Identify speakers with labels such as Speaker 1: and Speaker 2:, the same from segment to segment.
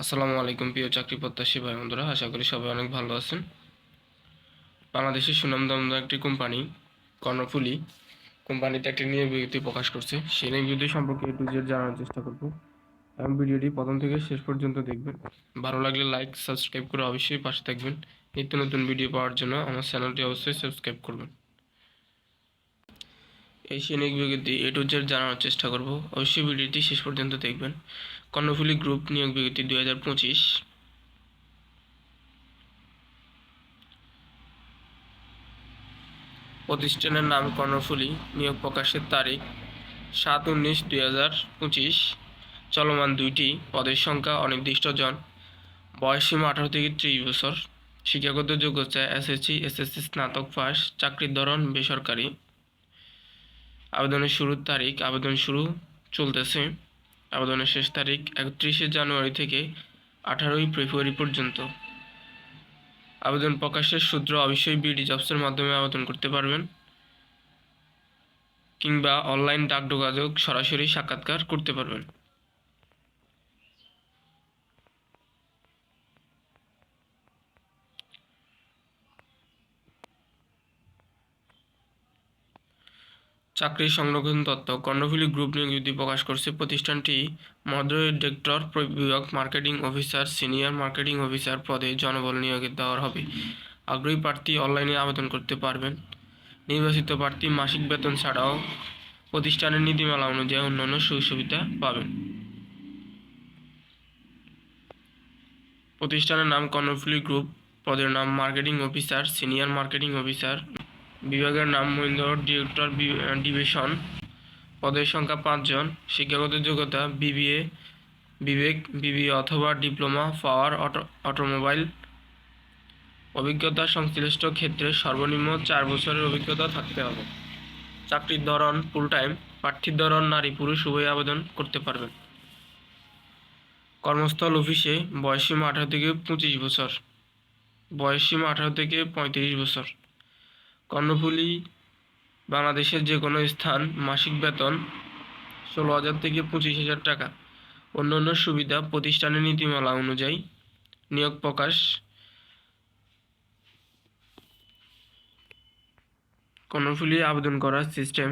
Speaker 1: আসসালামু আলাইকুম প্রিয় চাকরি প্রত্যাশী ভাই বন্ধুরা, আশা করি সবাই অনেক ভালো আছেন। বাংলাদেশের সুনামদন্দ একটি কোম্পানি, কর্ণফুলি। কোম্পানিতে একটি নিয়োগ বিজ্ঞপ্তি প্রকাশ করছে। সেই নিয়োগ বিজ্ঞপ্তি সম্পর্কে একটু জানার চেষ্টা করব। এবং ভিডিওটি প্রথম থেকে শেষ পর্যন্ত দেখবেন। ভালো লাগলে লাইক সাবস্ক্রাইব করে অবশ্যই পাশে থাকবেন। নিত্য নতুন ভিডিও পাওয়ার জন্য আমার চ্যানেলটি অবশ্যই সাবস্ক্রাইব করবেন। এই সৈনিক বিজ্ঞপ্তি এ টু জেড জানানোর চেষ্টা করব। অবশ্যই ভিডিওটি শেষ পর্যন্ত দেখবেন। কর্ণফুলী গ্রুপ নিয়োগ বিজ্ঞপ্তি দুই হাজার পঁচিশ। প্রতিষ্ঠানের নাম কর্ণফুলী, নিয়োগ প্রকাশের তারিখ সাত উনিশ দুই হাজার পঁচিশ। চলমান দুইটি পদের সংখ্যা অনির্দিষ্ট অনির্দিষ্টজন বয়সীমা আঠারো থেকে ত্রিশ বছর। শিক্ষাগত যোগ্যতা এসএসসি এসএসসি স্নাতক পাস চাকরির ধরন বেসরকারি। আবেদনের শুরুর তারিখ, আবেদন শুরু চলতেছে। আবেদনের শেষ তারিখ একত্রিশে জানুয়ারি থেকে আঠারোই ফেব্রুয়ারি পর্যন্ত। আবেদন প্রকাশের সূত্র অবশ্যই বিডি জবসের মাধ্যমে আবেদন করতে পারবেন কিংবা অনলাইন ডাক যোগাযোগ সরাসরি সাক্ষাৎকার করতে পারবেন। চাকরি সংরক্ষণ তত্ত্ব। কর্ণফুলী গ্রুপ নিয়োগ বিজ্ঞপ্তি প্রকাশ করছে, প্রতিষ্ঠানটি মডারেট ডিরেক্টর বিভাগ marketing officer, senior marketing officer পদে জনবল নিয়োগে দেওয়া হবে। আগ্রহী প্রার্থী অনলাইনে আবেদন করতে পারবেন। নির্বাচিত প্রার্থী মাসিক বেতন ছাড়াও প্রতিষ্ঠানের নীতিমালা অনুযায়ী অন্যান্য সুযোগ সুবিধা পাবেন। প্রতিষ্ঠানের নাম কর্ণফুলী গ্রুপ, পদের নাম marketing officer, senior marketing officer বিভাগের নাম মহিন্দ্র ডিরেক্টর ডিভিশন পদের সংখ্যা পাঁচজন। শিক্ষাগত যোগ্যতা বিবিএ বিবেক বিবিএ অথবা ডিপ্লোমা, পাওয়ার, অটো, অটোমোবাইল। অভিজ্ঞতা সংশ্লিষ্ট ক্ষেত্রে সর্বনিম্ন চার বছরের অভিজ্ঞতা থাকতে হবে। চাকরির ধরন ফুল টাইম প্রার্থীর ধরন নারী, পুরুষ, উভয় আবেদন করতে পারবেন। কর্মস্থল অফিসে বয়সীমা আঠারো থেকে পঁচিশ বছর। বয়সীমা আঠারো থেকে পঁয়ত্রিশ বছর। কর্ণফুলী বাংলাদেশের যে কোনো স্থান, মাসিক বেতন ষোলো হাজার থেকে পঁচিশ হাজার টাকা। অন্যান্য সুবিধা প্রতিষ্ঠানের নীতিমালা অনুযায়ী নিয়োগ প্রকাশ। কর্ণফুলী আবেদন করার সিস্টেম।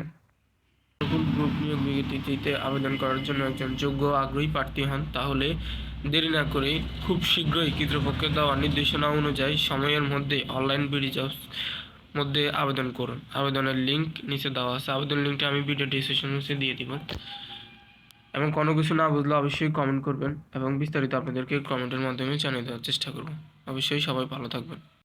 Speaker 1: গ্রুপ নিয়োগ বিজ্ঞপ্তিতে আবেদন করার জন্য একজন যোগ্য আগ্রহী প্রার্থী হন। তাহলে দেরি না করে খুব শীঘ্রই কর্তৃপক্ষের দেওয়া নির্দেশনা অনুযায়ী সময়ের মধ্যে অনলাইন বিডি জবস মধ্যে আবেদন করুন। আবেদনের লিঙ্ক নিচে দেওয়া আছে। আবেদন লিঙ্কটা আমি ভিডিও ডিসক্রিপশন নিচে দিয়ে দিব। এবং কোনো কিছু না বুঝলে অবশ্যই কমেন্ট করবেন এবং বিস্তারিত আপনাদেরকে কমেন্টের মাধ্যমে জানিয়ে দেওয়ার চেষ্টা করব। অবশ্যই সবাই ভালো থাকবেন।